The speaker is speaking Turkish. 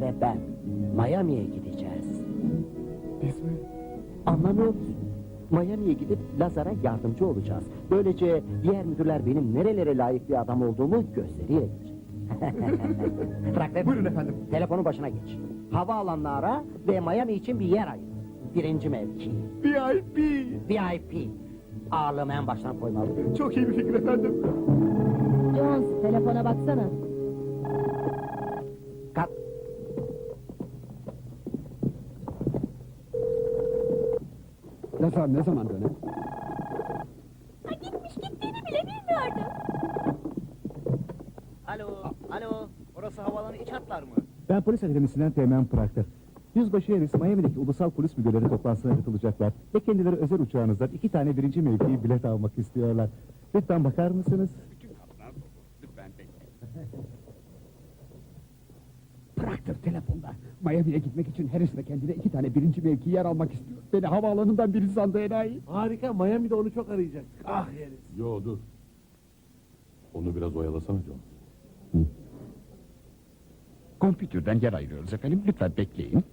ve ben Miami'ye gideceğiz. Biz mi? Anlamıyor musun? Miami'ye gidip Lazar'a yardımcı olacağız. Böylece diğer müdürler benim nerelere layık bir adam olduğumu gösteriverecek. Traktör, Buyurun efendim. telefonu başına geç. Havaalanını ara ve Miami için bir yer ayır. Birinci mevki. VIP. VIP. Ağırlığımı en baştan koymalı. Çok iyi bir fikir efendim. Jones telefona baksana. Lazar ne zaman döner? Ha, gitmiş gittiğini bile bilmiyordum. Alo, alo. Orası havalanı iç hatlar mı? Ben polis akademisinden Teğmen Pıraktır. Yüzbaşı Harris, Miami'deki ulusal polis müdürleri toplantısına katılacaklar. Ve kendileri özel uçağınızdan iki tane birinci mevki bilet almak istiyorlar. Lütfen bakar mısınız? Pıraktır telefonda. Miami'ye gitmek için Harris ve kendine iki tane birinci mevki yer almak istiyor. Beni havaalanından biri sandı enayi. Harika. Miami'de onu çok arayacaktık. Ah yeriz. Yo dur. Onu biraz oyalasana John. Kompütürden yer ayırıyoruz efendim. Lütfen bekleyin.